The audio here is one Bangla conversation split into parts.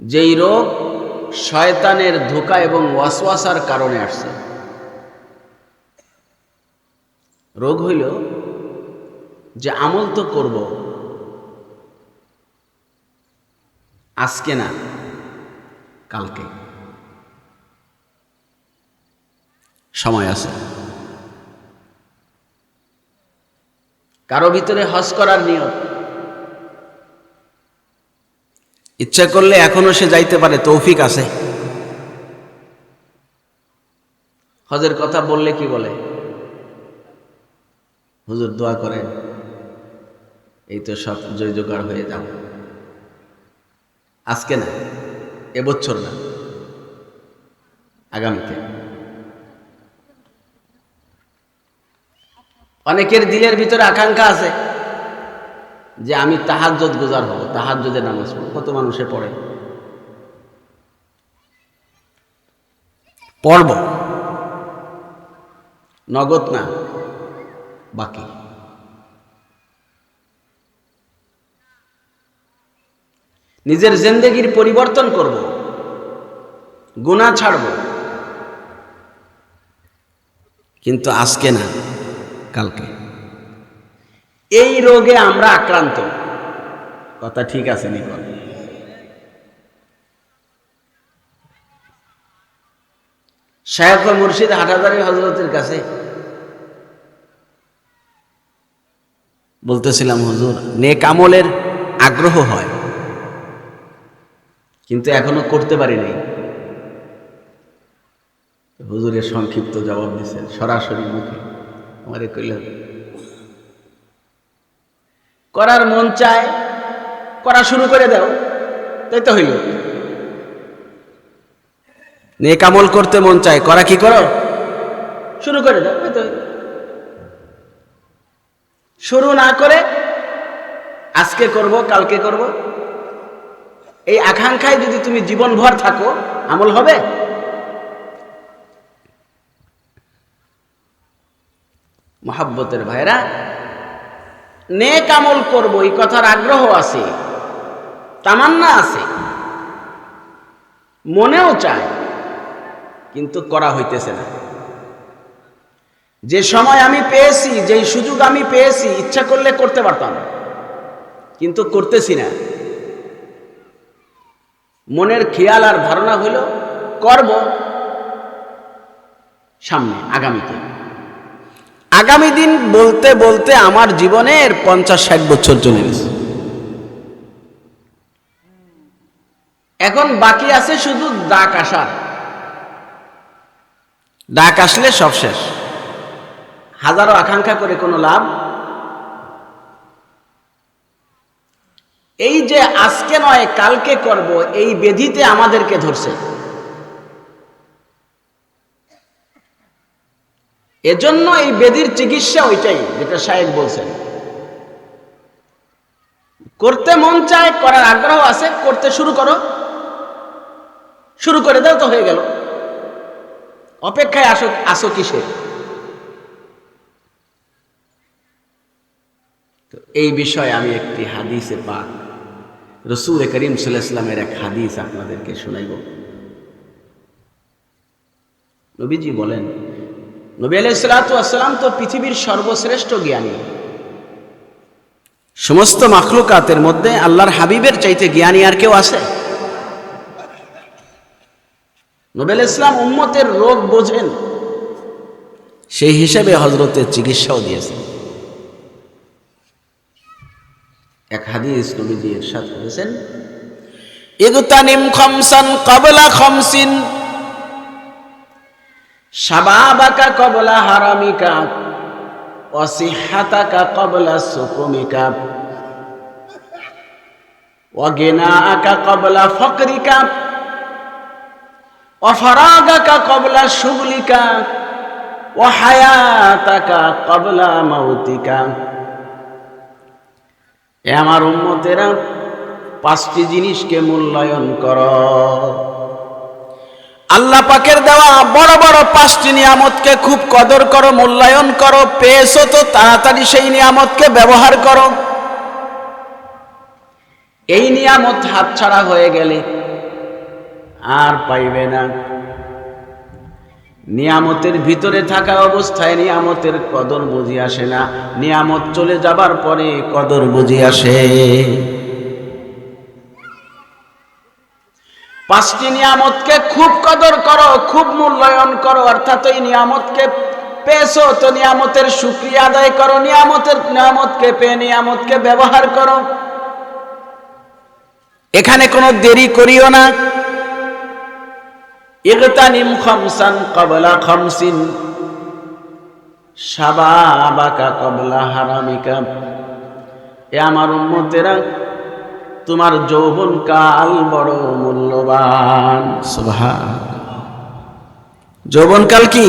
যেই রোগ শয়তানের ধোকা এবং ওয়াসওয়াসার কারণে আসছে। রোগ হইল যে আমল তো করব, আজকে না, কালকে। সময় আছে। কারও ভিতরে হজ করার নিয়ত ইচ্ছা করলে এখনও সে যাইতে পারে, তৌফিক আছে। হজের কথা বললে কি বলে? হুজুর দোয়া করেন, এই তো সব জয় জোগাড় হয়ে যাব। আজকে না, এবছর না, আগামীতে। অনেকের দিলের ভিতরে আকাঙ্ক্ষা আছে। যে আমি তাহাজ্জত গুজার হব তাহাজ্জদের নামাজ পড়ব। কত মানুষে পড়ে? পড়ব। নগদ না? বাকি। নিজের জিন্দগির পরিবর্তন করব। গুণা ছাড়ব। কিন্তু আজকে না, কালকে। এই রোগে আমরা আক্রান্ত। কথা ঠিক আছে নিকল শায়খ মুর্শিদ হাটাদারি হজরতের কাছে বলতেছিলাম, হুজুর, নেক আমলের আগ্রহ হয়, কিন্তু এখনও করতে পারিনি হুজুরের সংক্ষিপ্ত জবাব দিচ্ছেন সরাসরি মুখে। আমারে কইল করার মন চায়, করা শুরু করে দাও, তাই তো হইল। নেক আমল করতে মন চায়, করা কি করো? শুরু করে দাও এই তো। শুরু না করে আজকে করব, কালকে করব। এই আকাঙ্ক্ষায় যদি তুমি জীবনভর থাকো, আমল হবে? মহাব্বতের ভাইরা নেক আমল করব, এই কথার আগ্রহ আছে, তামান্না আছে, মনেও চায়, কিন্তু করা হইতেছে না। যে সময় আমি পেয়েছি, যেই সুযোগ আমি পেয়েছি, ইচ্ছা করলে করতে পারতাম, কিন্তু করতেছি না। মনের খেয়াল আর ধারণা হইল, করব সামনে, আগামীতে। আগামী দিন বলতে বলতে আমার জীবনের পঞ্চাশ ষাট বছর চলে গেছে। এখন বাকি আছে শুধু ডাক আসার। ডাক আসলে সব শেষ। হাজারো আকাঙ্ক্ষা করে কোনো লাভ। এই যে আজকে নয়, কালকে করব, এই বেধিতে আমাদেরকে ধরছে। এজন্য এই বেদির চিকিৎসা ওইটাই, যেটা সাহেব বলছেন। করতে মন চায়, করার আগ্রহ আছে, করতে শুরু করো। শুরু করে দাও তো হয়ে গেল। অপেক্ষায় আসো আসো কিসে? তো এই বিষয়ে আমি একটি হাদিসে পাক। রসুল করিম সাল্লামের এক হাদিস আপনাদেরকে শোনাইব। নবীজি বলেন নবী আলাইসালাম তো পৃথিবীর সর্বশ্রেষ্ঠ জ্ঞানী। সমস্ত মাখলুকাতের মধ্যে আল্লাহর হাবিবের চাইতে জ্ঞানী আর কেউ আছে? নোবেল ইসলাম উম্মতের রোগ বোঝেন। সেই হিসেবে হজরতের চিকিৎসাও দিয়েছেন। এক হাদিস নবীজি ইরশাদ করেছেন, ইগতানিম খমসান কবলা খমসিন। সাবাবাকা কবলা হারামিকা, অসিহাতাকা কবলা সুকুমিকা অগেনাকা কবলা ফকরিকা, অফরাগাকা কবলা শুগলিকা ওহায়াতাকা কবলা মাউতিকা। এ আমার উন্মতেরা পাঁচটি জিনিসকে মূল্যায়ন কর। আল্লাহ পাকের দেওয়া বড় বড় পাঁচটি নিয়ামতকে খুব কদর করো, মূল্যায়ন করো, পেয়েছ তো তাড়াতাড়ি সেই নিয়ামতকে ব্যবহার করো। এই নিয়ামত হাতছাড়া হয়ে গেলে আর পাইবে না। নিয়ামতের ভিতরে থাকা অবস্থায় নিয়ামতের কদর বুঝি আসে না। নিয়ামত চলে যাবার পরে কদর বুঝি আসে। পাঁচটি নিয়ামতকে খুব কদর করো, খুব মূল্যায়ন করো, অর্থাৎ ওই নিয়ামতকে পেয়েছ, তো নিয়ামতের সুক্রিয়া আদায় করো, নিয়ামতের নিয়ামতকে পেয়ে নিয়ামতকে ব্যবহার করো। এখানে কোনো দেরি করিও না। ইগতানিম খামসান কবলা খামসিন সাবাবাকা কবলা হারামিকা। এ আমার উম্মতেরা তোমার যৌবন কাল বড় মূল্যবান। যৌবন কাল কি?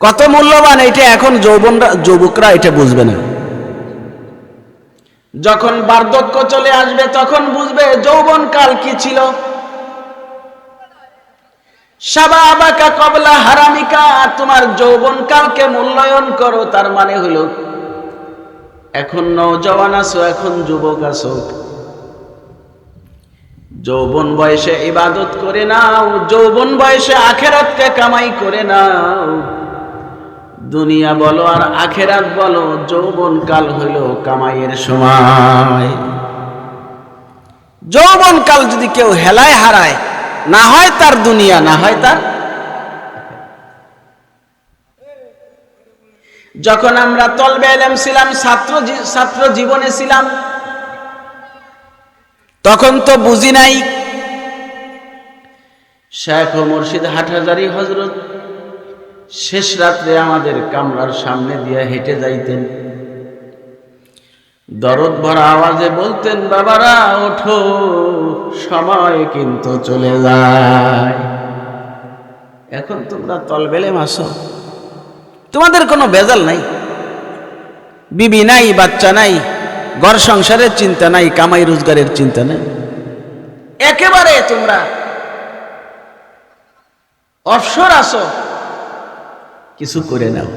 কত মূল্যবান এটা এখন যৌবনরা যুবকরা এটা বুঝবে না। যখন বার্ধক্য চলে আসবে তখন বুঝবে যৌবন কাল কি ছিল। সাবাবাকা কবলা হারামিকা তোমার যৌবন কালকে মূল্যায়ন করো তার মানে হলো এখন নৌজওয়ান আছো, এখন যুবক আছো। যৌবন বয়সে ইবাদত করে নাও, যৌবন বয়সে আখেরাতকে কামাই করে নাও। দুনিয়া বলো আর আখেরাত বলো, যৌবন কাল হইল কামাইয়ের সময়। যৌবন কাল যদি কেউ হেলায় হারায়, না হয় তার দুনিয়া, না হয় তার যখন আমরা তলবে এলাম ছিলাম, ছাত্র ছাত্র জীবনে ছিলাম, তখন তো বুঝি নাই। শেখ ও মুর্শিদ হাটহাজারি হজরত শেষ রাত্রে আমাদের কামরার সামনে দিয়ে হেঁটে যাইতেন। দরদ ভরা আওয়াজে বলতেন, বাবারা, ওঠো, সময় কিন্তু চলে যায়। এখন তোমরা তলবেলে মাসো তোমাদের কোনো বেজাল নাই। বিবি নাই, বাচ্চা নাই, ঘর সংসারের চিন্তা নাই, কামাই রোজগারের চিন্তা নাই। একেবারে তোমরা অবসর আসো কিছু করে নাও।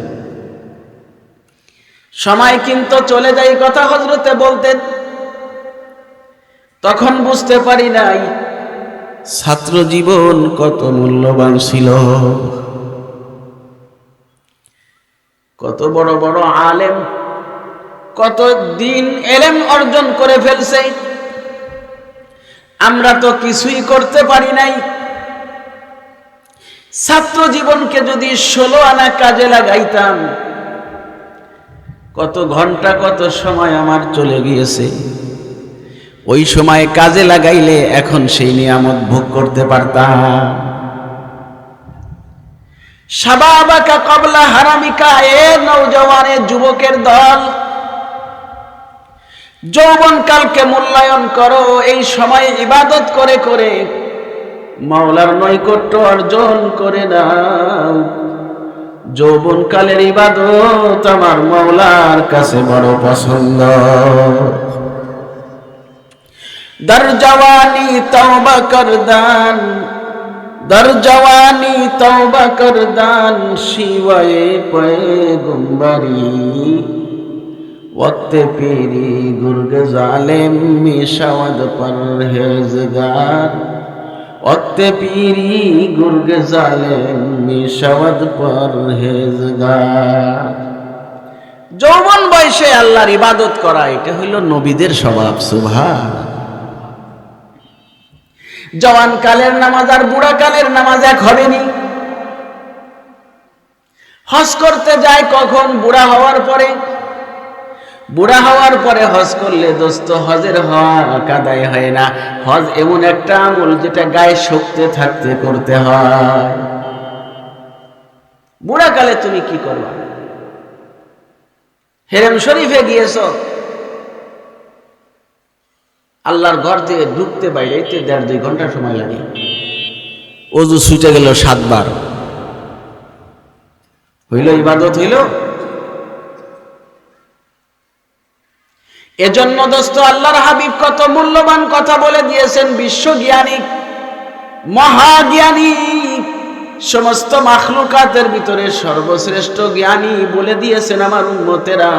সময় কিন্তু চলে যায়, কথা হজরতে বলতেন তখন বুঝতে পারি নাই, ছাত্র জীবন কত মূল্যবান ছিল। কত বড় বড় আলেম, কত দিন এলেম অর্জন করে ফেলছে। আমরা তো কিছুই করতে পারি নাই। ছাত্র জীবনকে যদি ষোলো আনা কাজে লাগাইতাম, কত ঘণ্টা, কত সময় আমার চলে গিয়েছে। ওই সময় কাজে লাগাইলে এখন সেই নিয়ামত ভোগ করতে পারতাম। যৌবনকালকে মূল্যায়ন করো, এই সময় ইবাদত করে করে মাওলার নৈকট্য অর্জন করে নাও। যৌবনকালের ইবাদত আমার মাওলার কাছে বড় পছন্দ। দর জওয়ানি তওবা কর দান দরজওয়ানি তওবা কর দান শিবয়ে পয়ে গুম্বারি ওতে পেরি গুর্গ জালেম মিশাওয়াদ পর হেজগার ওতে পেরি গুর্গ জালেম মিশাওয়াদ পর হেজগার যৌবন বয়সে আল্লাহর ইবাদত করা, এটা হলো নবীদের স্বভাব সুভাষ জওয়ান কালের নামাজ আর বুড়া কালের নামাজ এক হবেনি। হজ করতে যায় কখন? বুড়া হওয়ার পরে। বুড়া হওয়ার পরে হজ করলে দোস্ত, হজের হক আদায় হয় না। হজ এমন একটা আমল যেটা গায়ে শক্তি থাকতে করতে হয়। বুড়া কালে তুমি কি করবা? হেরেম শরীফে গিয়েছ? আল্লাহর ঘর থেকে ঢুকতে বাইরেতে দেড় দুই ঘণ্টা সময় লাগে। অজু ছুটে গেল সাতবার। হইল ইবাদত হইল। এজন্য দোস্ত, আল্লাহর হাবিব কত মূল্যবান কথা বলে দিয়েছেন, বিশ্বজ্ঞানী, মহাজ্ঞানী, সমস্ত মাখলুকাতের ভিতরে সর্বশ্রেষ্ঠ জ্ঞানী বলে দিয়েছেন আমার উন্মতেরা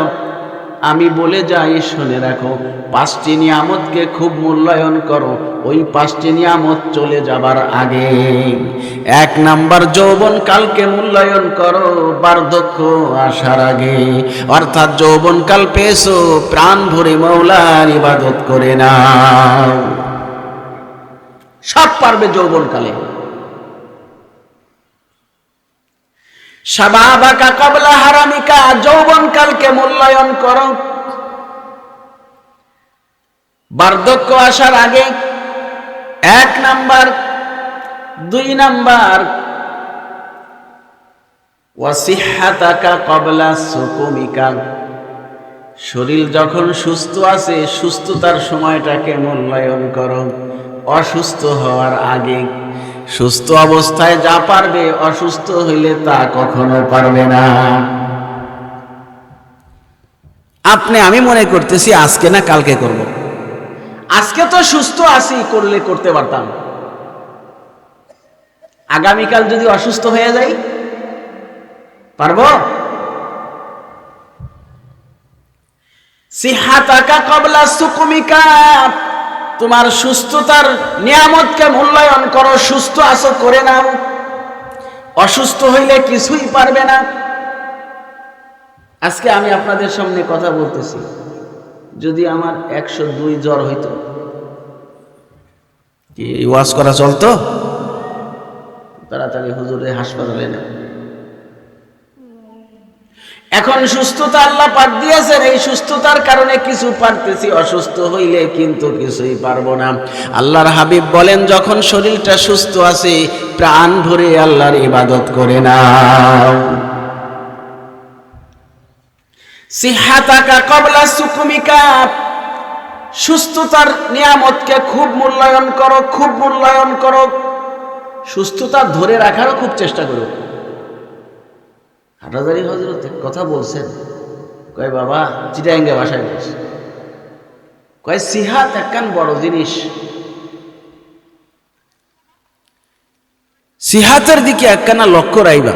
আমি বলে যাই, শুনে রাখো, পাঁচটি নিয়ামতকে খুব মূল্যায়ন করো, ওই পাঁচটি নিয়ামত চলে যাবার আগে। এক নাম্বার, যৌবন কালকে মূল্যায়ন করো, বার্ধক্য আসার আগে। অর্থাৎ যৌবন কাল পেয়েছ, প্রাণ ভরে মৌলার ইবাদত করে নাও। সব পারবে যৌবন সাবাবাকা কবলা হারামিকা যৌবন কালকে মূল্যায়ন করো। বার্ধক্য আসার আগে এক নাম্বার, দুই নাম্বার। ওয়াসিহাতাকা কবলা সুকুমিকা। শরীর যখন সুস্থ আছে, সুস্থতার সময়টাকে মূল্যায়ন করো। অসুস্থ হওয়ার আগে সুস্থ অবস্থায় যা পারবে, অসুস্থ হইলে তা কখনো পারবে না। আপনি, আমি মনে করতেছি আজকে না কালকে করব। আজকে তো সুস্থ আছি, করলে করতে পারতাম। আগামীকাল যদি অসুস্থ হয়ে যাই, পারব? সিহাতাকা কবলা সুকুমিকা তোমার সুস্থতার নিয়ামতকে মূল্যায়ন করো, সুস্থ আছো, করে নাও। অসুস্থ হইলে কিছুই পারবে না। আজকে আমি আপনাদের সামনে কথা বলতেছি। যদি আমার একশো দুই জ্বর হইতো, কি ওয়াজ করা চলতো? তাড়াতাড়ি হুজুরে হাসপাতালে নেব এখন সুস্থতা আল্লাহ পাক দিয়েছেন, এই সুস্থতার কারণে কিছু পারতেছি, অসুস্থ হইলে কিন্তু কিছুই পারব না। আল্লাহর হাবিব বলেন, যখন শরীরটা সুস্থ আছে, প্রাণ ভরে আল্লাহর ইবাদত করে নাও। সিহাতাকা কবলা সুকুমিকা, সুস্থতার নিয়ামতকে খুব মূল্যায়ন করো, খুব মূল্যায়ন করো। সুস্থতা ধরে রাখারও খুব চেষ্টা করো। হাটাজারি হজরত কথা বলছেন। কয়, বাবা, চিটাঙ্গে বাসায় বলছে কয় সিহাত একখান বড় জিনিস। সিহাতের দিকে একখানা লক্ষ্য রাইবা।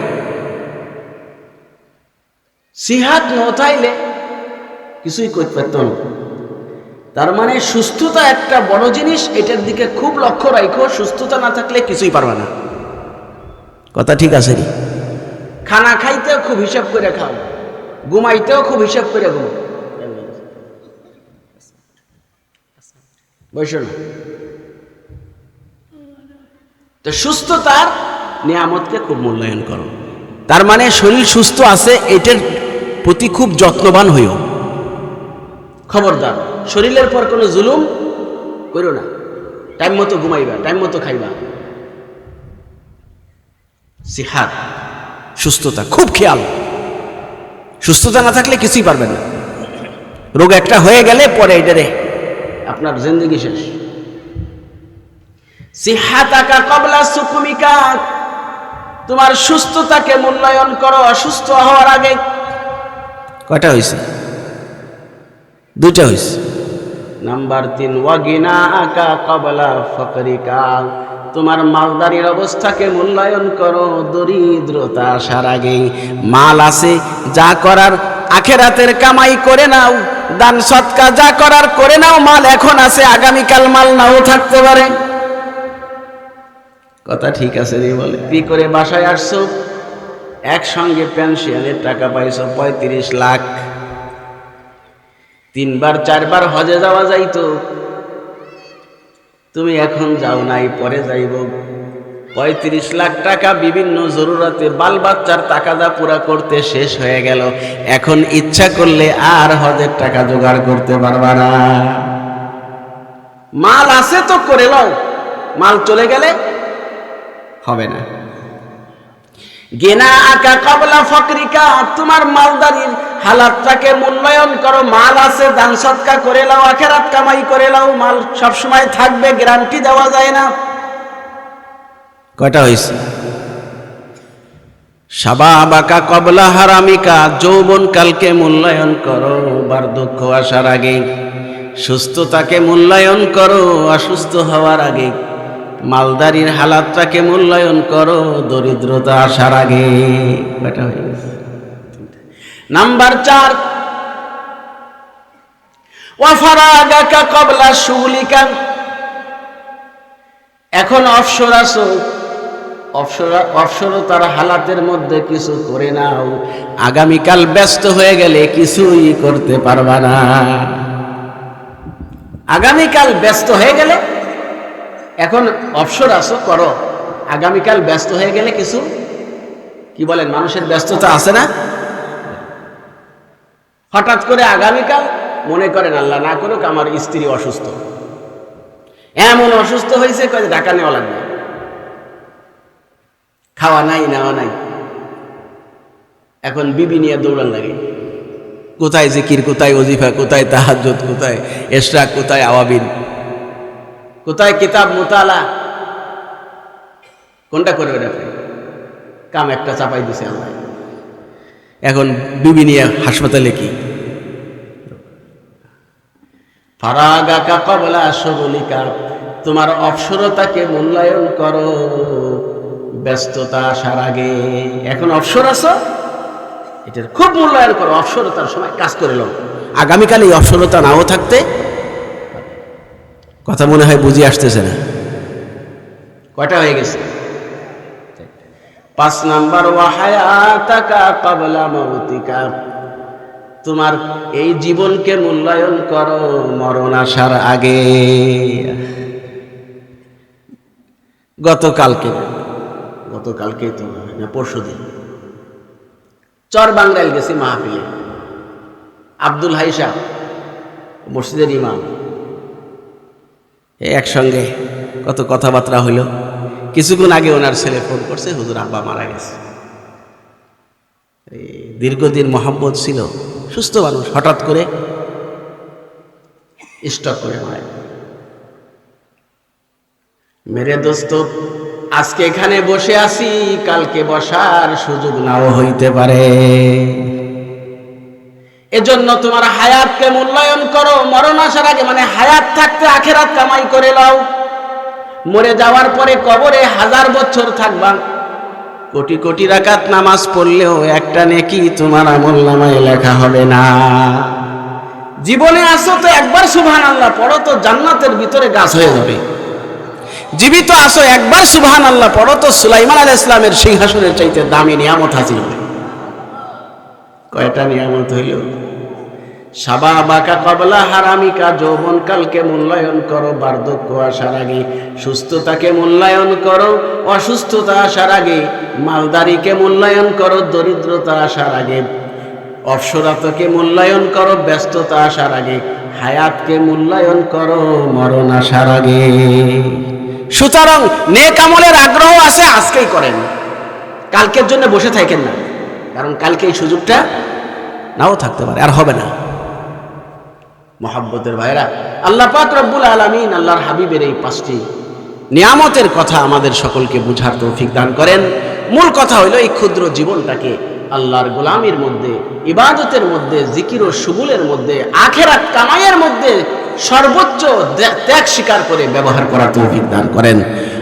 সিহাত নথাইলে কিছুই করতে পারত না। তার মানে সুস্থতা একটা বড় জিনিস, এটার দিকে খুব লক্ষ্য রাখো সুস্থতা না থাকলে কিছুই পারবে না। কথা ঠিক আছে রে। খানা খাইতেও খুব হিসাব করে খাও, ঘুমাইতেও খুব হিসাব করে ঘুম না। তো সুস্থতার নিয়ামতকে খুব মূল্যায়ন করো। তার মানে শরীর সুস্থ আছে, এটার প্রতি খুব যত্নবান হইও। খবরদার, শরীরের পর কোনো জুলুম করো না। টাইম মতো ঘুমাইবা, টাইম মতো খাইবা। সিহাত। সুস্থতা, খুব খেয়াল। সুস্থতা না থাকলে কিছুই পারবেন না। রোগ একটা হয়ে গেলে পরে এটারে আপনার জিন্দগি শেষ। সিহাতাকা কবলা সুকুমিকা, তোমার সুস্থতাকে মূল্যায়ন করো, অসুস্থ হওয়ার আগে। কয়টা হয়েছে দুইটা হয়েছে নাম্বার তিন ওয়াগিনা আকা কবলা ফকরিকা। তোমার মালদারির অবস্থাকে মূল্যায়ন করো, দরিদ্রতা আসার আগে। মাল আছে, যা করার আখেরাতের কামাই করে নাও, দান সৎকা যা করার করে নাও, মাল এখন আছে, আগামীকাল মাল নাও থাকতে পারে। কথা ঠিক আছে রে বলে। কি করে বাসায় আসছো? একসঙ্গে পেনশনের টাকা পাইছো, পঁয়ত্রিশ লাখ। তিনবার, চারবার হজে যাওয়া যাইতো। তুমি এখন যাও নাই, পরে যাইব। পঁয়ত্রিশ লাখ টাকা বিভিন্ন জরুরতে বাল বাচ্চার তাকাদা পুরা করতে শেষ হয়ে গেল। এখন ইচ্ছা করলে আর হজের টাকা জোগাড় করতে পারবা না। মাল আছে তো করে লও। মাল চলে গেলে হবে না। গেনা কবলা ফকরিকা, তোমার মালদারির হালাতটাকে মূল্যায়ন করো, মাল আছে, দান সৎকা করে লাও আখেরাত কামাই করে লাও মাল থাকবে, গ্যারান্টি দেওয়া যায় না। কয়টা হয়েছে? কবলা হারামিকা যৌবন কালকে মূল্যায়ন করো, বার্ধক্য আসার আগে, সুস্থতাকে মূল্যায়ন করো, অসুস্থ হওয়ার আগে। মালদারির হালাতটাকে মূল্যায়ন করো, দরিদ্রতা আসার আগে। নাম্বার চার, ওয়াফারাগাকা কবলা শুগুলিকা এখন অবসর আসো অবসর অবসরতার হালাতের মধ্যে কিছু করে নাও। আগামীকাল ব্যস্ত হয়ে গেলে কিছুই করতে পারবা না। আগামীকাল ব্যস্ত হয়ে গেলে এখন অবসর আসো করো। আগামীকাল ব্যস্ত হয়ে গেলে কিছু, কি বলেন, মানুষের ব্যস্ততা আছে না? হঠাৎ করে আগামীকাল মনে করেন আল্লাহ না করুক, আমার স্ত্রী অসুস্থ। এমন অসুস্থ হয়েছে, কয়ে ঢাকা নেওয়া লাগবে। খাওয়া নাই, নেওয়া নাই। এখন বিবি নিয়ে দৌড়ান লাগে। কোথায় জিকির, কোথায় ওজিফা, কোথায় তাহাজ্জুদ, কোথায় এশরাক, কোথায় আওয়াবিন কোথায় কিতাব মুতালা? কোনটা করবে আপনি কাম একটা চাপাই দিছে আল্লাহ। এখন বিবি নিয়ে হাসপাতালে কি? তোমার অবসরতাকে মূল্যায়ন করো। ব্যস্ততা আসার আগে। এখন অবসর আছো? এটার খুব মূল্যায়ন করো অবসরতার সময় কাজ করে লো আগামীকাল এই অবসরতা নাও থাকতে কথা মনে হয় বুঝে আসতেছে না। কয়টা হয়ে গেছে? পাঁচ নাম্বার ওয়াহায়াতাকা কাবলা তোমার এই জীবনকে মূল্যায়ন করো মরণ আসার আগে। গতকালকে গতকালকে তো না পরশু দিন চর বাংলায় গেছি মাহফিলে। আব্দুল হাইসা মসজিদের ইমাম। একসঙ্গে কত কথাবার্তা হইল। কিছুক্ষণ আগে ওনার ছেলে ফোন করছে, হুজুর আব্বা মারা গেছে। দীর্ঘদিন মোহাম্মদ ছিল, সুস্থ মানুষ, হঠাৎ করে স্টক করে মারা। মেরে দোস্ত, আজকে এখানে বসে আছি, কালকে বসার সুযোগ নাও হইতে পারে। এজন্য তোমার হায়াতকে মূল্যায়ন করো, মরণ আসার আগে মানে হায়াত থাকতে আখেরাত কামাই করে লাও। মরে যাওয়ার পরে কবরে হাজার বছর থাকবা। কোটি কোটি রাকাত নামাজ পড়লেও একটা নেকি তোমার আমল নামায় লেখা হবে না। জীবনে আসো তো একবার সুবহান আল্লাহ পড়ো তো জান্নাতের ভিতরে গাছ হয়ে যাবে। জীবিত আসো একবার সুবহান আল্লাহ পড়ো তো সুলাইমান আল ইসলামের সিংহাসনের চাইতে দামি নিয়ামত হাসিল হবে। কয়টা নিয়ামত হইল? সাবা বাকা কবলা হারামিকা, যৌবন কালকে মূল্যায়ন করো, বার্ধক্য আসার আগে সুস্থতাকে মূল্যায়ন করো, অসুস্থতা আসার আগে মালদারিকে মূল্যায়ন করো, দরিদ্রতা আসার আগে অবসরাতকে মূল্যায়ন করো, ব্যস্ততা আসার আগে হায়াতকে মূল্যায়ন করো, মরণ আসার আগে। সুতরাং নেক আমলের আগ্রহ আছে, আজকেই করেন। কালকের জন্য বসে থাকেন না। কারণ কালকে এই সুযোগটা নাও থাকতে পারে, আর হবে না। মহাব্বতের ভাইরা আল্লাহ পাক রব্বুল আলমিন আল্লাহর হাবিবের এই পাঁচটি নিয়ামতের কথা আমাদের সকলকে বুঝার তৌফিক দান করেন। মূল কথা হইল এই ক্ষুদ্র জীবনটাকে আল্লাহর গোলামির মধ্যে, ইবাদতের মধ্যে, জিকির ও সুগুলের মধ্যে, আখেরাত কামাইয়ের মধ্যে সর্বোচ্চ ত্যাগ স্বীকার করে ব্যবহার করার তৌফিক দান করেন।